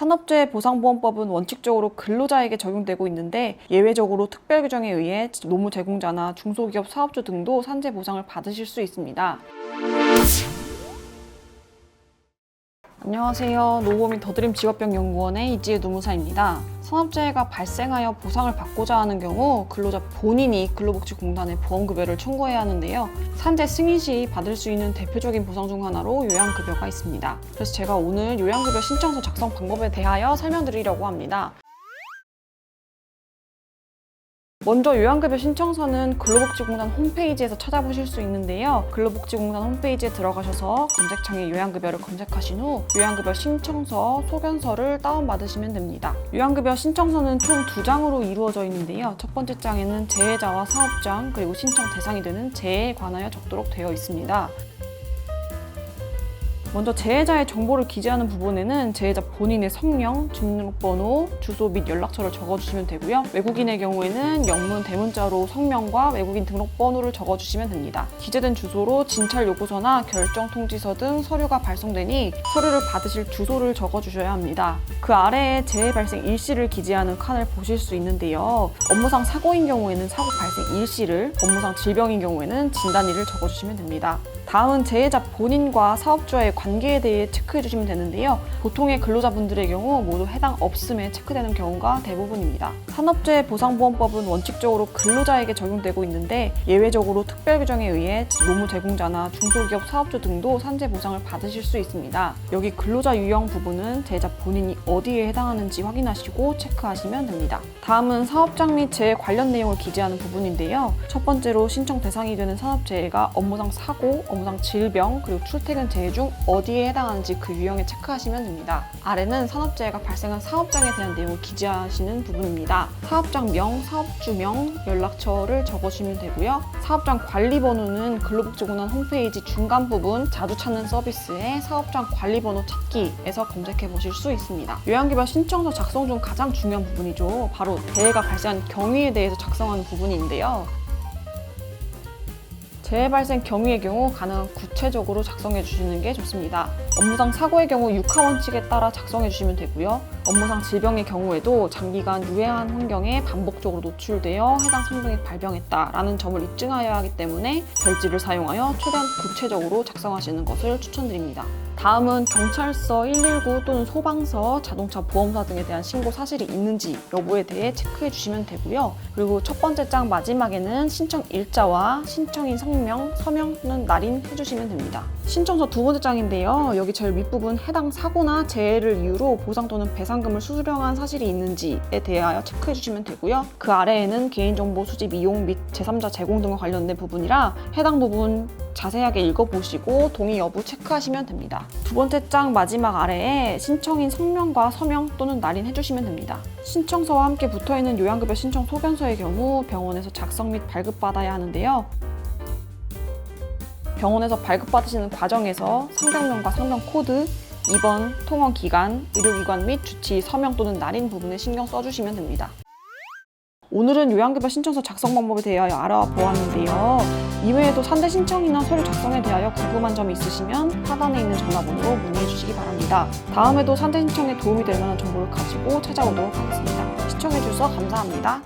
산업재해 보상보험법은 원칙적으로 근로자에게 적용되고 있는데 예외적으로 특별 규정에 의해 노무 제공자나 중소기업 사업주 등도 산재 보상을 받으실 수 있습니다. 안녕하세요. 노보민 더드림 직업병 연구원의 이지혜 노무사입니다. 산업재해가 발생하여 보상을 받고자 하는 경우 근로자 본인이 근로복지공단에 보험급여를 청구해야 하는데요. 산재 승인 시 받을 수 있는 대표적인 보상 중 하나로 요양급여가 있습니다. 그래서 제가 오늘 요양급여 신청서 작성 방법에 대하여 설명드리려고 합니다. 먼저 요양급여 신청서는 근로복지공단 홈페이지에서 찾아보실 수 있는데요. 근로복지공단 홈페이지에 들어가셔서 검색창에 요양급여를 검색하신 후 요양급여 신청서, 소견서를 다운받으시면 됩니다. 요양급여 신청서는 총 두 장으로 이루어져 있는데요. 첫 번째 장에는 재해자와 사업장 그리고 신청 대상이 되는 재해에 관하여 적도록 되어 있습니다. 먼저 재해자의 정보를 기재하는 부분에는 재해자 본인의 성명, 주민등록번호, 주소 및 연락처를 적어주시면 되고요. 외국인의 경우에는 영문 대문자로 성명과 외국인 등록번호를 적어주시면 됩니다. 기재된 주소로 진찰 요구서나 결정 통지서 등 서류가 발송되니 서류를 받으실 주소를 적어주셔야 합니다. 그 아래에 재해 발생 일시를 기재하는 칸을 보실 수 있는데요. 업무상 사고인 경우에는 사고 발생 일시를, 업무상 질병인 경우에는 진단일을 적어주시면 됩니다. 다음은 재해자 본인과 사업주와의 관계에 대해 체크해 주시면 되는데요. 보통의 근로자분들의 경우 모두 해당 없음에 체크되는 경우가 대부분입니다. 산업재해 보상보험법은 원칙적으로 근로자에게 적용되고 있는데 예외적으로 특별 규정에 의해 노무 제공자나 중소기업 사업주 등도 산재 보상을 받으실 수 있습니다. 여기 근로자 유형 부분은 재해자 본인이 어디에 해당하는지 확인하시고 체크하시면 됩니다. 다음은 사업장 및 재해 관련 내용을 기재하는 부분인데요. 첫 번째로 신청 대상이 되는 산업재해가 업무상 사고, 업무 상 질병, 그리고 출퇴근 재해 중 어디에 해당하는지 그 유형에 체크하시면 됩니다. 아래는 산업재해가 발생한 사업장에 대한 내용을 기재하시는 부분입니다. 사업장명, 사업주명, 연락처를 적어주시면 되고요. 사업장 관리 번호는 근로복지공단 홈페이지 중간 부분 자주 찾는 서비스의 사업장 관리 번호 찾기에서 검색해 보실 수 있습니다. 요양개발 신청서 작성 중 가장 중요한 부분이죠. 바로 재해가 발생한 경위에 대해서 작성하는 부분인데요. 재해 발생 경위의 경우 가능한 구체적으로 작성해 주시는 게 좋습니다. 업무상 사고의 경우 육하 원칙에 따라 작성해 주시면 되고요. 업무상 질병의 경우에도 장기간 유해한 환경에 반복적으로 노출되어 해당 성분이 발병했다라는 점을 입증하여야 하기 때문에 별지를 사용하여 최대한 구체적으로 작성하시는 것을 추천드립니다. 다음은 경찰서 119 또는 소방서, 자동차 보험사 등에 대한 신고 사실이 있는지 여부에 대해 체크해 주시면 되고요. 그리고 첫 번째 장 마지막에는 신청 일자와 신청인 성명, 서명 또는 날인 해주시면 됩니다. 신청서 두 번째 장인데요. 여기 제일 윗부분 해당 사고나 재해를 이유로 보상 또는 배상금을 수령한 사실이 있는지에 대하여 체크해 주시면 되고요. 그 아래에는 개인정보 수집 이용 및 제3자 제공 등과 관련된 부분이라 해당 부분 자세하게 읽어보시고 동의 여부 체크하시면 됩니다. 두 번째 장 마지막 아래에 신청인 성명과 서명 또는 날인 해 주시면 됩니다. 신청서와 함께 붙어있는 요양급여 신청 소견서의 경우 병원에서 작성 및 발급받아야 하는데요. 병원에서 발급받으시는 과정에서 상담명과 상담 코드, 입원, 통원 기간, 의료기관 및 주치 서명 또는 날인 부분에 신경 써주시면 됩니다. 오늘은 요양급여 신청서 작성 방법에 대하여 알아보았는데요. 이외에도 산재 신청이나 서류 작성에 대하여 궁금한 점이 있으시면 하단에 있는 전화번호로 문의해 주시기 바랍니다. 다음에도 산재 신청에 도움이 될 만한 정보를 가지고 찾아오도록 하겠습니다. 시청해 주셔서 감사합니다.